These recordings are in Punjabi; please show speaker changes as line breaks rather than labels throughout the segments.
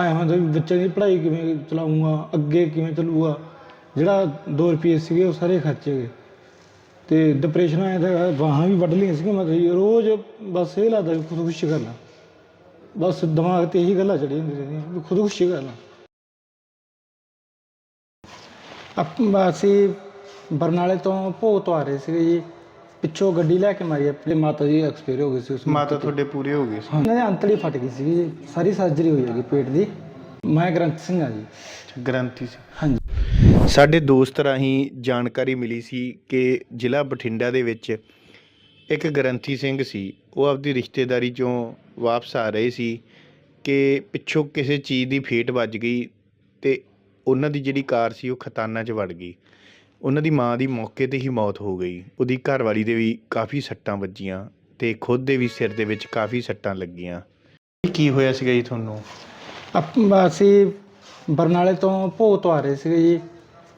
ਆਇਆ ਹੁੰਦਾ ਵੀ ਬੱਚੇ ਦੀ ਪੜ੍ਹਾਈ ਕਿਵੇਂ ਚਲਾਊਂਗਾ, ਅੱਗੇ ਕਿਵੇਂ ਚੱਲੂਗਾ, ਜਿਹੜਾ 2 ਰੁਪਏ ਸੀਗੇ ਉਹ ਸਾਰੇ ਖਰਚੇ ਗਏ। ਤੇ ਡਿਪਰੈਸ਼ਨ ਆਇਆ ਤਾਂ ਬਾਹਾਂ ਵੀ ਵੱਢ ਲਈਆਂ ਸੀਗੀਆਂ, ਮਤਲਬ ਜੀ ਰੋਜ਼ ਬਸ ਇਹ ਲੱਗਦਾ ਵੀ ਖੁਦਕੁਸ਼ੀ ਕਰ ਲਾਂ। ਬਸ ਦਿਮਾਗ ਤੇ ਇਹੀ ਗੱਲਾਂ ਚੜੀ ਹੁੰਦੀ ਰਹਿੰਦੀਆਂ, ਵੀ ਖੁਦਕੁਸ਼ੀ ਕਰਨਾ ਆਪਾਂ ਅਸੀਂ ਬਰਨਾਲੇ ਤੋਂ ਭੋਗ ਤੋਂ ਆ ਰਹੇ ਸੀਗੇ ਜੀ। ਪਿੱਛੋਂ ਗੱਡੀ ਲੈ ਕੇ ਮਾਰੀ ਆਪਣੀ ਮਾਤਾ ਜੀ ਐਕਸਪਾਇਰ ਹੋ ਗਏ ਸੀ ਉਸ
ਮਾਤਾ ਤੁਹਾਡੇ ਪੂਰੇ ਹੋ ਗਏ ਸੀ।
ਉਹਨਾਂ ਦੇ ਅੰਤੜੀ ਫਟ ਗਈ ਸੀ ਜੀ ਸਾਰੀ ਸਰਜਰੀ ਹੋਈ ਹੈਗੀ ਪੇਟ ਦੀ। ਮੈਂ ਗ੍ਰੰਥ ਸਿੰਘ ਆ ਜੀ।
ਗ੍ਰੰਥੀ ਸੀ।
ਹਾਂਜੀ।
ਸਾਡੇ ਦੋਸਤ ਰਾਹੀਂ ਜਾਣਕਾਰੀ ਮਿਲੀ ਸੀ ਕਿ ਜ਼ਿਲ੍ਹਾ ਬਠਿੰਡਾ ਦੇ ਵਿੱਚ ਇੱਕ ਗ੍ਰੰਥੀ ਸਿੰਘ ਸੀ ਉਹ ਆਪਦੀ ਰਿਸ਼ਤੇਦਾਰੀ ਚੋਂ ਵਾਪਸ ਆ ਰਹੇ ਸੀ ਕਿ ਪਿੱਛੋਂ ਕਿਸੇ ਚੀਜ਼ ਦੀ ਫੇਟ ਵੱਜ ਗਈ ਤੇ ਉਹਨਾਂ ਦੀ ਜਿਹੜੀ ਕਾਰ ਸੀ ਉਹ ਖਤਾਨਾ 'ਚ ਵੜ ਗਈ। ਉਹਨਾਂ ਦੀ ਮਾਂ ਦੀ ਮੌਕੇ ਤੇ ਹੀ ਮੌਤ ਹੋ ਗਈ। ਉਹਦੀ ਘਰਵਾਲੀ ਦੇ ਵੀ ਕਾਫੀ ਸੱਟਾਂ ਵੱਜੀਆਂ ਤੇ ਖੁਦ ਦੇ ਵੀ ਸਿਰ ਦੇ ਵਿੱਚ ਕਾਫੀ ਸੱਟਾਂ ਲੱਗੀਆਂ। ਕੀ ਹੋਇਆ ਸੀਗਾ ਜੀ ਤੁਹਾਨੂੰ?
ਆਪਾਂ ਅਸੀਂ ਬਰਨਾਲੇ ਤੋਂ ਭੋਗ ਤੋਂ ਆ ਰਹੇ ਸੀਗੇ ਜੀ।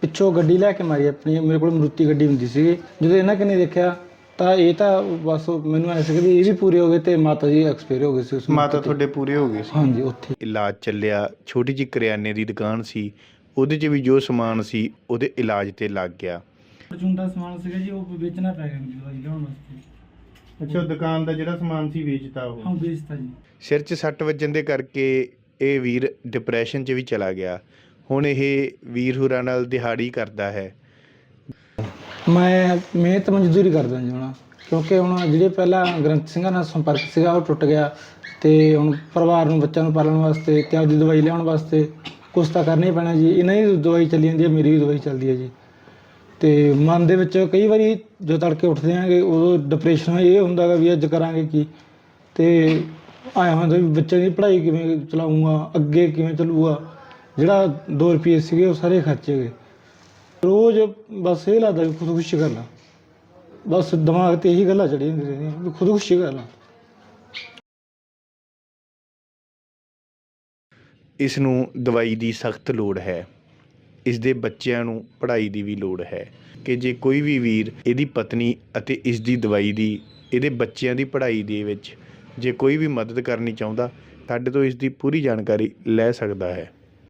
ਪਿੱਛੋਂ ਗੱਡੀ ਲੈ ਕੇ ਮਾਰੀ ਆਪਣੀ ਮੇਰੇ ਕੋਲ ਮਰੂਤੀ ਗੱਡੀ ਹੁੰਦੀ ਸੀਗੀ। ਜਦੋਂ ਇਹਨਾਂ ਕਿਨੇ ਦੇਖਿਆ ਤਾਂ ਇਹ ਤਾਂ ਬਸ ਮੈਨੂੰ ਐ ਸੀ ਕਿ ਇਹ ਵੀ ਪੂਰੇ ਹੋ ਗਏ ਤੇ ਮਾਤਾ ਜੀ ਐਕਸਪਾਇਰ ਹੋ ਗਏ ਸੀ ਉਸ
ਮਾਤਾ। ਤੁਹਾਡੇ ਪੂਰੇ ਹੋ ਗਏ ਸੀ।
ਹਾਂਜੀ ਉੱਥੇ।
ਇਲਾਜ ਚੱਲਿਆ। ਛੋਟੀ ਜਿਹੀ ਕਰਿਆਨੇ ਦੀ ਦੁਕਾਨ ਸੀ। ਉਹਦੇ 'ਚ ਵੀ ਜੋ ਸਮਾਨ ਸੀ ਉਹਦੇ ਇਲਾਜ ਤੇ ਲੱਗ ਗਿਆ।
ਚੁੰਦਾ ਸਮਾਨ ਸੀਗਾ ਜੀ ਉਹ ਵੇਚਣਾ ਪੈ ਗਿਆ ਮੈਨੂੰ ਦਵਾਈ ਲਿਆਉਣ ਵਾਸਤੇ।
ਅੱਛਾ ਦੁਕਾਨ ਦਾ ਜਿਹੜਾ ਸਮਾਨ ਸੀ ਵੇਚਤਾ ਉਹ?
ਹਾਂ ਵੇਚਤਾ ਜੀ।
ਸਿਰ 'ਚ ਸੱਟ ਵੱਜਣ ਦੇ ਕਰਕੇ ਇਹ ਵੀਰ ਡਿਪਰੈਸ਼ਨ 'ਚ ਵੀ ਚਲਾ ਗਿਆ। ਹੁਣ ਇਹ ਵੀਰ ਹੁਰਾਂ ਨਾਲ ਦਿਹਾੜੀ ਕਰਦਾ ਹੈ।
ਮੈਂ ਮਿਹਨਤ ਮਜ਼ਦੂਰੀ ਕਰਦਾ ਜੀ ਹੁਣ ਕਿਉਂਕਿ ਹੁਣ ਜਿਹੜੇ ਪਹਿਲਾਂ ਗ੍ਰੰਥ ਸਿੰਘਾਂ ਨਾਲ ਸੰਪਰਕ ਸੀਗਾ ਉਹ ਟੁੱਟ ਗਿਆ ਤੇ ਹੁਣ ਪਰਿਵਾਰ ਨੂੰ ਬੱਚਿਆਂ ਨੂੰ ਪਾਲਣ ਵਾਸਤੇ ਤੇ ਆਪਦੀ ਦਵਾਈ ਲਿਆਉਣ ਵਾਸਤੇ ਕੁਛ ਤਾਂ ਕਰਨਾ ਹੀ ਪੈਣਾ ਜੀ। ਇਹਨਾਂ ਦੀ ਦਵਾਈ ਚੱਲੀ ਜਾਂਦੀ ਹੈ, ਮੇਰੀ ਵੀ ਦਵਾਈ ਚੱਲਦੀ ਹੈ ਜੀ। ਅਤੇ ਮਨ ਦੇ ਵਿੱਚ ਕਈ ਵਾਰੀ ਜੋ ਤੜਕੇ ਉੱਠਦੇ ਆਂਗੇ ਉਦੋਂ ਡਿਪਰੈਸ਼ਨ ਇਹ ਹੁੰਦਾ ਗਾ ਵੀ ਅੱਜ ਕਰਾਂਗੇ ਕੀ। ਅਤੇ ਆਇਆ ਹੁੰਦਾ ਵੀ ਬੱਚੇ ਦੀ ਪੜ੍ਹਾਈ ਕਿਵੇਂ ਚਲਾਊਂਗਾ, ਅੱਗੇ ਕਿਵੇਂ ਚੱਲੂਗਾ। ਜਿਹੜਾ 2 ਰੁਪਏ ਸੀਗੇ ਉਹ ਸਾਰੇ ਖਰਚੇ ਗਏ। ਰੋਜ਼ ਬਸ ਇਹ ਲੱਗਦਾ ਵੀ ਖੁਦਕੁਸ਼ੀ ਕਰ ਕਰਨਾ। ਬਸ ਦਿਮਾਗ ਤੇ ਇਹੀ ਗੱਲਾਂ ਚੜੀ ਹੁੰਦੀ ਰਹਿੰਦੀਆਂ, ਵੀ ਖੁਦਕੁਸ਼ੀ ਕਰ ਕਰਨਾ
ਇਸ ਨੂੰ ਦਵਾਈ ਦੀ ਸਖਤ ਲੋੜ ਹੈ। ਇਸ ਦੇ ਬੱਚਿਆਂ ਨੂੰ ਪੜ੍ਹਾਈ ਦੀ ਵੀ ਲੋੜ ਹੈ ਕਿ ਜੇ ਕੋਈ ਵੀ ਵੀਰ ਇਹਦੀ ਪਤਨੀ ਅਤੇ ਇਸ ਦੀ ਦਵਾਈ ਦੀ, ਇਹਦੇ ਬੱਚਿਆਂ ਦੀ ਪੜ੍ਹਾਈ ਦੇ ਵਿੱਚ ਜੇ ਕੋਈ ਵੀ ਮਦਦ ਕਰਨੀ ਚਾਹੁੰਦਾ ਸਾਡੇ ਤੋਂ ਇਸ ਦੀ ਪੂਰੀ ਜਾਣਕਾਰੀ ਲੈ ਸਕਦਾ ਹੈ।